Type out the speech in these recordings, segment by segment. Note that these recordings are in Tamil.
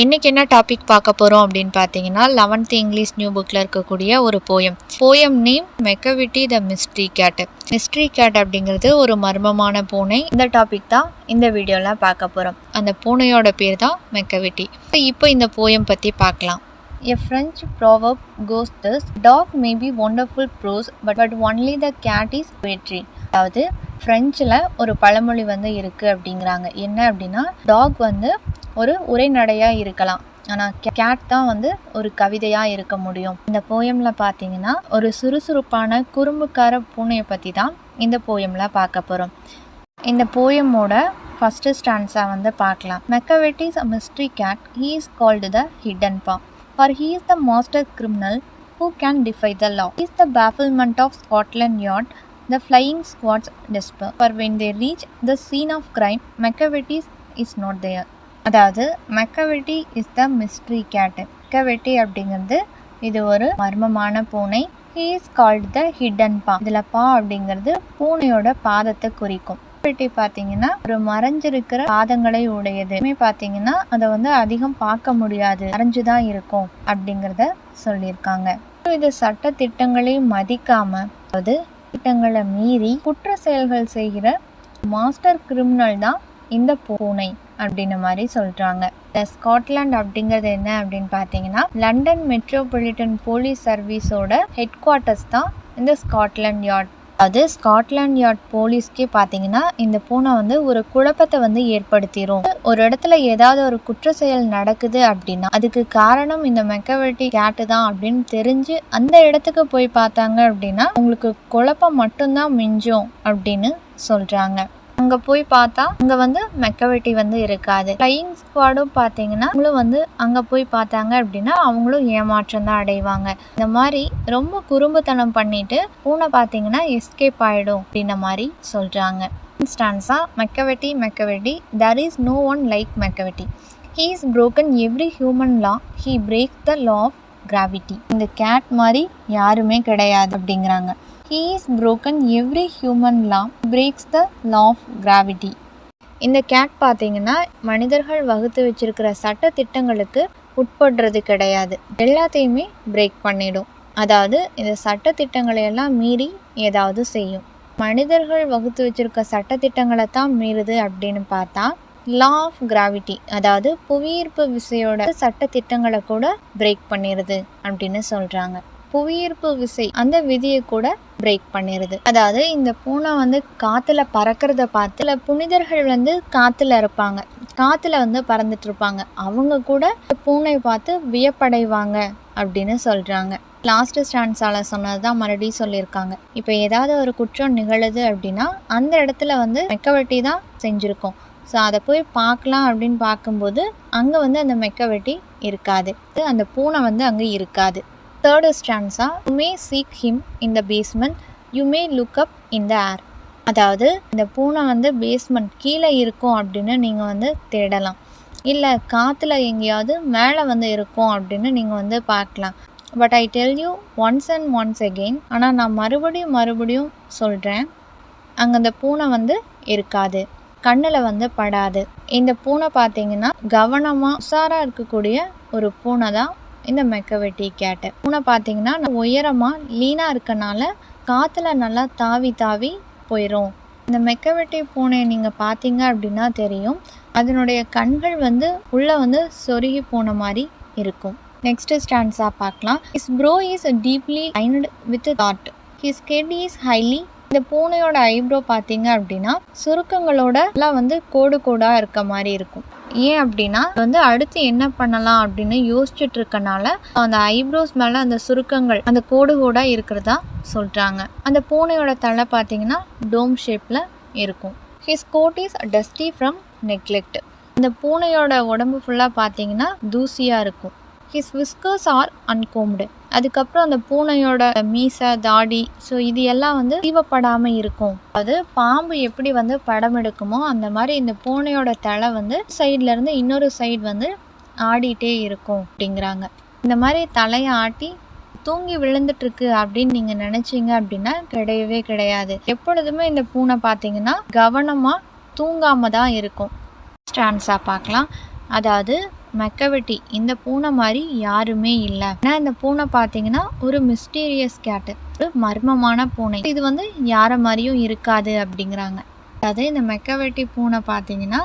இன்றைக்கி என்ன டாபிக் பார்க்க போகிறோம் அப்படின்னு பார்த்தீங்கன்னா லெவன்த் இங்கிலீஷ் நியூ புக்கில் இருக்கக்கூடிய ஒரு poem poem name Macavity the mystery cat mystery cat அப்படிங்கிறது ஒரு மர்மமான பூனை. இந்த டாபிக் தான் இந்த வீடியோவில் பார்க்க போகிறோம் அந்த பூனையோட பேர் தான் மெக்கவிட்டி இப்போ இந்த போயம் பற்றி பார்க்கலாம். A French proverb goes this dog may be wonderful prose but but only the cat is வெற்றி அதாவது ஃப்ரெஞ்சில் ஒரு பழமொழி வந்து இருக்குது அப்படிங்கிறாங்க. என்ன அப்படின்னா டாக் வந்து ஒரு உரைநடையாக இருக்கலாம். ஆனால் கேட் தான் வந்து ஒரு கவிதையாக இருக்க முடியும். இந்த போயமில் பார்த்தீங்கன்னா ஒரு சுறுசுறுப்பான குறும்புக்கார பூனையை பற்றி தான் இந்த போயமில் பார்க்க போகிறோம் இந்த போயமோட ஃபஸ்ட்டு ஸ்டான்ஸாக வந்து பார்க்கலாம் Macavity's a mystery cat he is called the hidden paw for he is the master criminal who can defy the law is the bafflement of Scotland Yard Yard, the flying squad's despair. For when they reach the scene of crime, Macavity is not there. அதாவது Macavity is the mystery cat Macavity அப்படிங்கிறது இது ஒரு மர்மமான பூனை. He is called the hidden paw இதில் பா அப்படிங்கிறது பூனையோட பாதத்தை குறிக்கும். பெட்டி பார்த்தீங்கன்னா ஒரு மறைஞ்சிருக்கிற பாதங்களை உடையது. பார்த்தீங்கன்னா அதை வந்து அதிகம் பார்க்க முடியாது. மறைஞ்சுதான் இருக்கும் அப்படிங்கிறத சொல்லியிருக்காங்க. இது சட்ட திட்டங்களை மதிக்காம அதாவது திட்டங்களை மீறி குற்ற செயல்கள் செய்கிற மாஸ்டர் கிரிமினல் தான் இந்த பூனை. அப்படின்ன மாதிரி சொல்கிறாங்க இந்த ஸ்காட்லாண்ட் அப்படிங்கிறது என்ன அப்படின்னு பார்த்தீங்கன்னா லண்டன் மெட்ரோபாலிட்டன் போலீஸ் சர்வீஸோட ஹெட் குவார்ட்டர்ஸ் தான் இந்த ஸ்காட்லாண்ட் யார்ட் அது ஸ்காட்லாண்ட் யார்ட் போலீஸ்க்கே பார்த்தீங்கன்னா இந்த பூனை வந்து ஒரு குழப்பத்தை வந்து ஏற்படுத்திடும் ஒரு இடத்துல ஏதாவது ஒரு குற்ற செயல் நடக்குது அப்படின்னா அதுக்கு காரணம் இந்த மெக்கவெட்டி கேட்டு தான் அப்படின்னு தெரிஞ்சு அந்த இடத்துக்கு போய் பார்த்தாங்க அப்படின்னா உங்களுக்கு குழப்பம் மட்டும்தான் மிஞ்சும் அப்படின்னு சொல்கிறாங்க அங்கே போய் பார்த்தா அங்கே வந்து மெக்கவெட்டி வந்து இருக்காது. ஃப்ளையிங் ஸ்குவாடும் பார்த்தீங்கன்னா அவங்களும் வந்து அங்கே போய் பார்த்தாங்க அப்படின்னா அவங்களும் ஏமாற்றம் தான் அடைவாங்க. இந்த மாதிரி ரொம்ப குறும்புத்தனம் பண்ணிட்டு பூனை பார்த்தீங்கன்னா எஸ்கேப் ஆகிடும் அப்படின்ன மாதிரி சொல்கிறாங்க இன்ஸ்டான்ஸா Macavity Macavity. There is no one like Macavity. He is broken every human law he break the law of gravity இந்த கேட் மாதிரி யாருமே கிடையாது அப்படிங்கிறாங்க. He is broken every human law breaks the law of gravity இந்த கேட் பார்த்தீங்கன்னா மனிதர்கள் வகுத்து வச்சிருக்கிற சட்ட திட்டங்களுக்கு உட்படுறது கிடையாது. எல்லாத்தையுமே பிரேக் பண்ணிடும். அதாவது இந்த சட்ட திட்டங்களை எல்லாம் மீறி ஏதாவது செய்யும். மனிதர்கள் வகுத்து வச்சிருக்க சட்ட திட்டங்களை தான் மீறுது அப்படின்னு பார்த்தா லா ஆஃப் கிராவிட்டி அதாவது புவியீர்ப்பு விசையோட சட்ட திட்டங்களை கூட பிரேக் பண்ணிடுது அப்படின்னு சொல்றாங்க. புவியீர்ப்பு விசை அந்த விதியை கூட பிரேக் பண்ணிடுது அதாவது இந்த பூனை வந்து காத்துல பறக்கிறத பார்த்து சில புனிதர்கள் வந்து காத்துல இருப்பாங்க. காத்துல வந்து பறந்துட்டு இருப்பாங்க. அவங்க கூட பூனை பார்த்து வியப்படைவாங்க அப்படின்னு சொல்றாங்க. லாஸ்ட் ஸ்டாண்ட்ஸால சொன்னது தான் மறுபடியும் சொல்லியிருக்காங்க. இப்போ ஏதாவது ஒரு குற்றம் நிகழுது அப்படின்னா அந்த இடத்துல வந்து மெக்கவெட்டி தான் செஞ்சுருக்கோம். ஸோ அதை போய் பார்க்கலாம் அப்படின்னு பார்க்கும்போது அங்கே வந்து அந்த மெக்கவெட்டி இருக்காது. அந்த பூனை வந்து அங்கே இருக்காது. Third ஸ்டாண்ட்ஸா you may seek him in the basement you may look up in the air அதாவது இந்த பூனை வந்து பேஸ்மெண்ட் கீழே இருக்கும் அப்படின்னு நீங்கள் வந்து தேடலாம். இல்லை காற்றுல எங்கேயாவது மேலே வந்து இருக்கும் அப்படின்னு நீங்கள் வந்து பார்க்கலாம். But I tell you once and once again ஆனால் நான் மறுபடியும் மறுபடியும் சொல்கிறேன் அங்கே அந்த பூனை வந்து இருக்காது. கண்ணில் வந்து படாது. இந்த பூனை பார்த்தீங்கன்னா கவனமாக உஷாராக இருக்கக்கூடிய ஒரு பூனை தான் இந்த மெக்கவெட்டி கேட்டு. பூனை பார்த்தீங்கன்னா உயரமாக லீனாக இருக்கனால காற்றுல நல்லா தாவி தாவி போயிடும் இந்த மெக்கவெட்டி பூனையை நீங்கள் பார்த்தீங்க அப்படின்னா தெரியும். அதனுடைய கண்கள் வந்து உள்ளே வந்து சொருகி போன மாதிரி இருக்கும். நெக்ஸ்ட் ஸ்டாண்ட்ஸாக பார்க்கலாம். Is brow is deeply lined with thought his head is highly இந்த பூனையோட ஐப்ரோ பார்த்தீங்க அப்படின்னா சுருக்கங்களோட எல்லாம் வந்து கோடு கோடாக இருக்க மாதிரி இருக்கும். ஏன் அப்படின்னா வந்து அடுத்து என்ன பண்ணலாம் அப்படின்னு யோசிச்சுட்டு இருக்கனால அந்த ஐப்ரோஸ் மேலே அந்த சுருக்கங்கள் அந்த கோடு கோடாக இருக்கிறதா சொல்கிறாங்க அந்த பூனையோட தலை பார்த்தீங்கன்னா டோம் ஷேப்பில் இருக்கும். His coat is dusty from neglect இந்த பூனையோட உடம்பு ஃபுல்லாக பார்த்தீங்கன்னா தூசியாக இருக்கும். ஹிஸ் விஸ்கர்ஸ் ஆர் அன்கோம்டு அதுக்கப்புறம் அந்த பூனையோட மீசை தாடி ஸோ இது எல்லாம் வந்து தீவப்படாமல் இருக்கும். அது பாம்பு எப்படி வந்து படம் எடுக்குமோ அந்த மாதிரி இந்த பூனையோட தலை வந்து சைட்லேருந்து இன்னொரு சைடு வந்து ஆடிட்டே இருக்கும் அப்படிங்கிறாங்க. இந்த மாதிரி தலையை ஆட்டி தூங்கி விழுந்துட்டுருக்கு அப்படின்னு நீங்கள் நினச்சிங்க அப்படின்னா கிடையவே கிடையாது. எப்பொழுதுமே இந்த பூனை பார்த்தீங்கன்னா கவனமாக தூங்காம தான் இருக்கும். ஸ்டான்ஸாக பார்க்கலாம். அதாவது மெக்கவெட்டி. இந்த பூனை மாதிரி யாருமே இல்லை. ஏன்னா இந்த பூனை பார்த்தீங்கன்னா ஒரு மிஸ்டீரியஸ் கேட்டு ஒரு மர்மமான பூனை. இது வந்து யாரை மாதிரியும் இருக்காது அப்படிங்கிறாங்க. அதாவது இந்த மெக்கவெட்டி பூனை பார்த்தீங்கன்னா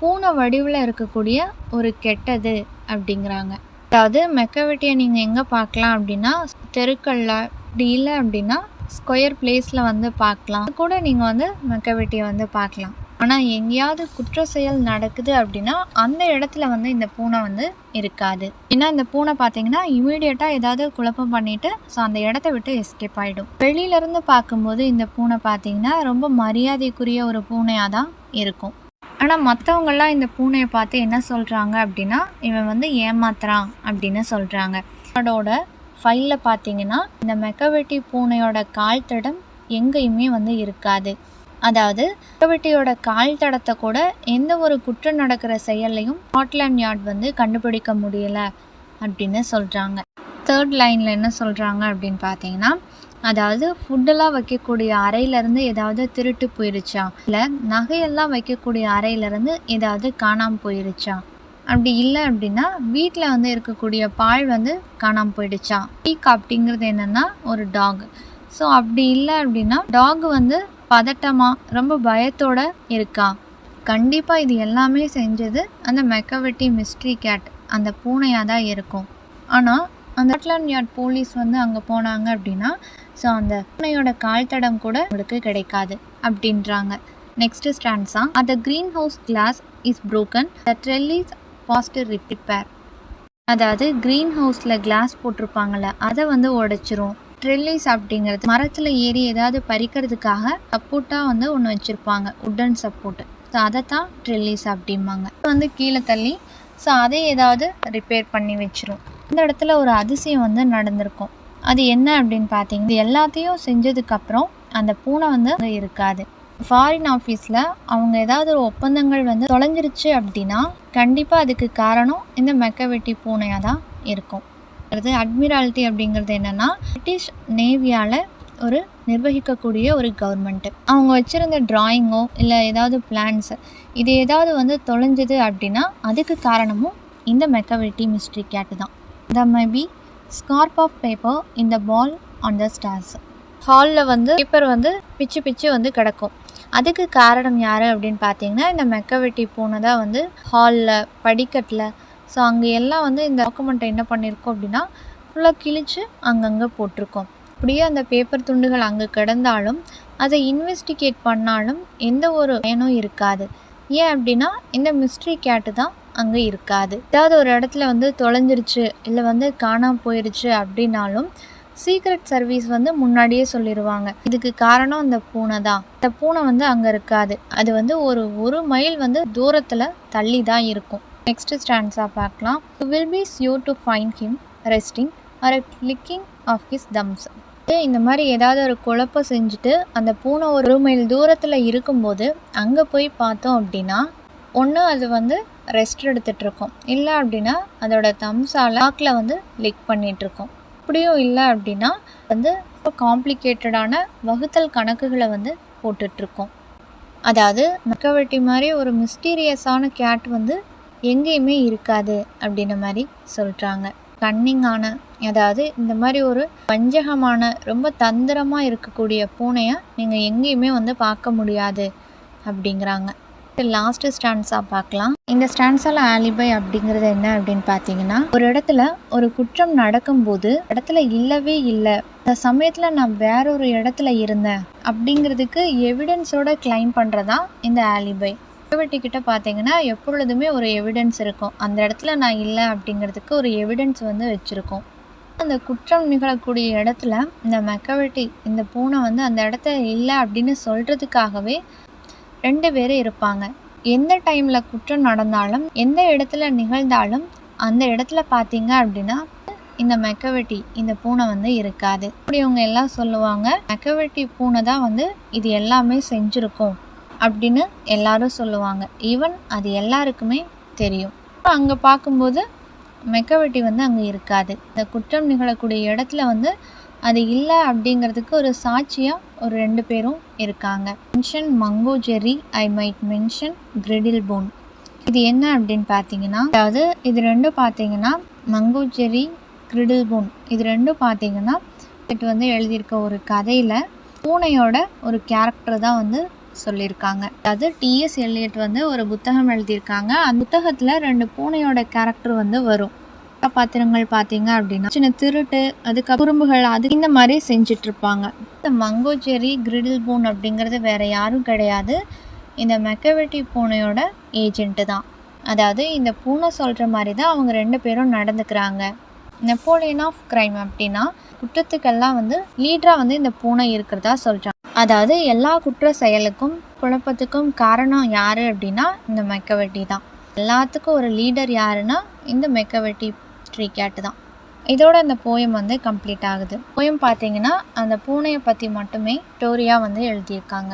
பூனை வடிவில் இருக்கக்கூடிய ஒரு கெட்டது அப்படிங்கிறாங்க. அதாவது மெக்கவெட்டியை நீங்கள் எங்கே பார்க்கலாம் அப்படின்னா தெருக்களில் அப்படி இல்லை அப்படின்னா ஸ்கொயர் பிளேஸில் வந்து பார்க்கலாம் கூட நீங்கள் வந்து மெக்கவெட்டியை வந்து பார்க்கலாம் ஆனால் எங்கேயாவது குற்ற செயல் நடக்குது அப்படின்னா அந்த இடத்துல வந்து இந்த பூனை வந்து இருக்காது. ஏன்னா இந்த பூனை பார்த்தீங்கன்னா இமீடியட்டாக ஏதாவது குழப்பம் பண்ணிட்டு ஸோ அந்த இடத்த விட்டு எஸ்கேப் ஆகிடும் வெளியிலேருந்து பார்க்கும்போது இந்த பூனை பார்த்தீங்கன்னா ரொம்ப மரியாதைக்குரிய ஒரு பூனையாக தான் இருக்கும். ஆனால் மற்றவங்கெல்லாம் இந்த பூனையை பார்த்து என்ன சொல்கிறாங்க அப்படின்னா இவன் வந்து ஏமாத்துறான் அப்படின்னு சொல்கிறாங்க அதோட ஃபைலில் பார்த்தீங்கன்னா இந்த மெக்கவெட்டி பூனையோட கால் தடம் எங்கேயுமே வந்து இருக்காது. அதாவது மெக்கவெட்டியோட கால் தடத்தை கூட எந்த ஒரு குற்றம் நடக்கிற செயல்லையும் ஸ்காட்லாண்ட் யார்ட் வந்து கண்டுபிடிக்க முடியலை அப்படின்னு சொல்கிறாங்க தேர்ட் லைனில் என்ன சொல்கிறாங்க அப்படின்னு பார்த்தீங்கன்னா அதாவது ஃபுட்டெல்லாம் வைக்கக்கூடிய அறையிலேருந்து ஏதாவது திருட்டு போயிருச்சா? இல்லை நகையெல்லாம் வைக்கக்கூடிய அறையிலேருந்து ஏதாவது காணாமல் போயிருச்சா? அப்படி இல்லை அப்படின்னா வீட்டில் வந்து இருக்கக்கூடிய பால் வந்து காணாமல் போயிடுச்சா? பீக் அப்படிங்கிறது என்னென்னா ஒரு டாக் ஸோ அப்படி இல்லை அப்படின்னா டாக் வந்து பதட்டமாக ரொம்ப பயத்தோட இருக்கா? கண்டிப்பாக இது எல்லாமே செஞ்சது அந்த மெக்கவெட்டி மிஸ்ட்ரி கேட் அந்த பூனையாக தான் இருக்கும். ஆனால் அந்த ஸ்காட்லாண்ட் யார்ட் போலீஸ் வந்து அங்கே போனாங்க அப்படின்னா ஸோ அந்த பூனையோட கால் தடம் கூட உங்களுக்கு கிடைக்காது அப்படின்றாங்க. Next ஸ்டாண்ட்ஸா at the greenhouse glass is broken the trellis past repair அதாவது க்ரீன் ஹவுஸில் கிளாஸ் போட்டிருப்பாங்கள்ல அதை வந்து உடைச்சிரும். ட்ரில்லிஸ் அப்படிங்கிறது மரத்தில் ஏறி ஏதாவது பறிக்கிறதுக்காக சப்போர்ட்டாக வந்து ஒன்று வச்சுருப்பாங்க உட்டன் சப்போர்ட்டு ஸோ அதை தான் ட்ரில்லிஸ் அப்படிம்பாங்க வந்து கீழே தள்ளி ஸோ அதை ஏதாவது ரிப்பேர் பண்ணி வச்சிரும். இந்த இடத்துல ஒரு அதிசயம் வந்து நடந்திருக்கும். அது என்ன அப்படின்னு பார்த்தீங்கன்னா எல்லாத்தையும் செஞ்சதுக்கப்புறம் அந்த பூனை வந்து அங்க இருக்காது. ஃபாரின் ஆஃபீஸில் அவங்க ஏதாவது ஒரு ஒப்பந்தங்கள் வந்து தொலைஞ்சிருச்சு அப்படின்னா கண்டிப்பாக அதுக்கு காரணம் இந்த மெக்கவெட்டி பூனையாக தான் இருக்கும். அது அட்மிரால்ட்டி அப்படிங்கிறது என்னென்னா பிரிட்டிஷ் நேவியால் ஒரு நிர்வகிக்கக்கூடிய ஒரு கவர்மெண்ட்டு அவங்க வச்சுருந்த ட்ராயிங்கோ இல்லை ஏதாவது பிளான்ஸு இது ஏதாவது வந்து தொலைஞ்சது அப்படின்னா அதுக்கு காரணமும் இந்த மெக்கவெட்டி மிஸ்ட்ரி கேட்டு தான் the may be scrap of paper இந்த பால் ஆன் த ஸ்டார்ஸ் ஹாலில் வந்து பேப்பர் வந்து பிச்சு பிச்சு வந்து கிடக்கும். அதுக்கு காரணம் யார் அப்படின்னு பார்த்தீங்கன்னா இந்த மெக்கவெட்டி பூனை தான் வந்து ஹாலில் படிக்கட்டில் ஸோ அங்கே எல்லாம் வந்து இந்த டாக்குமெண்ட்டை என்ன பண்ணியிருக்கோம் அப்படின்னா ஃபுல்லாக கிழிச்சு அங்கங்கே போட்டிருக்கோம். அப்படியே அந்த பேப்பர் துண்டுகள் அங்கே கிடந்தாலும் அதை இன்வெஸ்டிகேட் பண்ணாலும் எந்த ஒரு பயனும் இருக்காது. ஏன் அப்படின்னா இந்த மிஸ்ட்ரி கேட்டு தான் அங்கே இருக்காது. ஏதாவது ஒரு இடத்துல வந்து தொலைஞ்சிருச்சு இல்லை வந்து காணாமல் போயிருச்சு அப்படின்னாலும் சீக்ரெட் சர்வீஸ் வந்து முன்னாடியே சொல்லிடுவாங்க இதுக்கு காரணம் அந்த பூனை தான். இந்த பூனை வந்து அங்கே இருக்காது. அது வந்து ஒரு ஒரு மைல் வந்து தூரத்தில் தள்ளி தான் இருக்கும். நெக்ஸ்ட் ஸ்டாண்ட்ஸாக பார்க்கலாம். Will be you to find him resting or clicking of his thumbs இந்த மாதிரி ஏதாவது ஒரு குழப்பம் செஞ்சுட்டு அந்த பூனை ஒரு மைல் தூரத்தில் இருக்கும்போது அங்கே போய் பார்த்தோம் அப்படின்னா ஒன்று அது வந்து ரெஸ்ட் எடுத்துகிட்ருக்கோம் இல்லை அப்படின்னா அதோட தம்ஸால் லாக்கில் வந்து லிக் பண்ணிகிட்ருக்கோம் அப்படியும் இல்லை அப்படின்னா வந்து ரொம்ப காம்ப்ளிகேட்டடான வகுத்தல் கணக்குகளை வந்து போட்டுட்ருக்கோம் அதாவது மக்கவெட்டி மாதிரி ஒரு மிஸ்டீரியஸான கேட் வந்து எங்கேயுமே இருக்காது அப்படின்ன மாதிரி சொல்கிறாங்க கன்னிங்கான அதாவது இந்த மாதிரி ஒரு வஞ்சகமான ரொம்ப தந்திரமாக இருக்கக்கூடிய பூனையை நீங்கள் எங்கேயுமே வந்து பார்க்க முடியாது அப்படிங்கிறாங்க. லாஸ்ட் ஸ்டாண்ட்ஸாக பார்க்கலாம். இந்த ஸ்டாண்ட்ஸால் ஆலிபை அப்படிங்கிறது என்ன அப்படின்னு பார்த்தீங்கன்னா ஒரு இடத்துல ஒரு குற்றம் நடக்கும்போது இடத்துல இல்லவே இல்லை. அந்த சமயத்தில் நான் வேற ஒரு இடத்துல இருந்தேன் அப்படிங்கிறதுக்கு எவிடன்ஸோட கிளைம் பண்ணுறதா இந்த ஆலிபை கிட்ட பார்த்தீங்கன்னா எப்பொழுதுமே ஒரு எவிடன்ஸ் இருக்கும். அந்த இடத்துல நான் இல்லை அப்படிங்கிறதுக்கு ஒரு எவிடன்ஸ் வந்து வச்சுருக்கோம். அந்த குற்றம் நிகழக்கூடிய இடத்துல இந்த மெக்கவெட்டி இந்த பூனை வந்து அந்த இடத்த இல்லை அப்படின்னு சொல்கிறதுக்காகவே ரெண்டு பேர் இருப்பாங்க. எந்த டைமில் குற்றம் நடந்தாலும் எந்த இடத்துல நிகழ்ந்தாலும் அந்த இடத்துல பார்த்தீங்க அப்படின்னா இந்த மெக்கவெட்டி இந்த பூனை வந்து இருக்காது. இப்படி இவங்க எல்லாம் சொல்லுவாங்க மெக்கவெட்டி பூனை தான் வந்து இது எல்லாமே செஞ்சுருக்கோம். அப்படின்னு எல்லாரும் சொல்லுவாங்க. ஈவன் அது எல்லாருக்குமே தெரியும். அங்கே பார்க்கும்போது மெக்கவெட்டி வந்து அங்கே இருக்காது. இந்த குற்றம் நிகழக்கூடிய இடத்துல வந்து அது இல்லை அப்படிங்கிறதுக்கு ஒரு சாட்சியாக ஒரு ரெண்டு பேரும் இருக்காங்க. Mention Mungojerrie I might mention Griddlebone இது என்ன அப்படின்னு பார்த்தீங்கன்னா அதாவது இது ரெண்டும் பார்த்தீங்கன்னா மங்கோஜெரி கிரிடில்போன் இது ரெண்டும் பார்த்தீங்கன்னா இது வந்து எழுதியிருக்க ஒரு கதையில் பூனையோட ஒரு கேரக்டர் தான் வந்து சொல்லியிருக்காங்க. அதாவது டிஎஸ் எல்லியட் வந்து ஒரு புத்தகம் எழுதியிருக்காங்க. அந்த புத்தகத்தில் ரெண்டு பூனையோட கேரக்டர் வந்து வரும். கதாபாத்திரங்கள் பார்த்தீங்க அப்படின்னா சின்ன திருட்டு அதுக்கு குறும்புகள் அது இந்த மாதிரி செஞ்சுட்டு இருப்பாங்க இந்த மங்கோஜெரி கிரிடில் பூன் அப்படிங்கிறது வேற யாரும் கிடையாது. இந்த மெக்கவெட்டி பூனையோட ஏஜென்ட்டு தான். அதாவது இந்த பூனை சொல்கிற மாதிரி தான் அவங்க ரெண்டு பேரும் நடந்துக்கிறாங்க. நெப்போலியன் ஆஃப் கிரைம் அப்படின்னா குற்றத்துக்கெல்லாம் வந்து லீடராக வந்து இந்த பூனை இருக்கிறதா சொல்கிறாங்க அதாவது எல்லா குற்ற செயலுக்கும் குழப்பத்துக்கும் காரணம் யார் அப்படின்னா இந்த மெக்கவெட்டி தான். எல்லாத்துக்கும் ஒரு லீடர் யாருன்னா இந்த மெக்கவெட்டி ட்ரீ கேட்டு தான். இதோட அந்த போயம் வந்து கம்ப்ளீட் ஆகுது. போயம் பார்த்தீங்கன்னா அந்த பூனையை பற்றி மட்டுமே ஸ்டோரியாக வந்து எழுதியிருக்காங்க.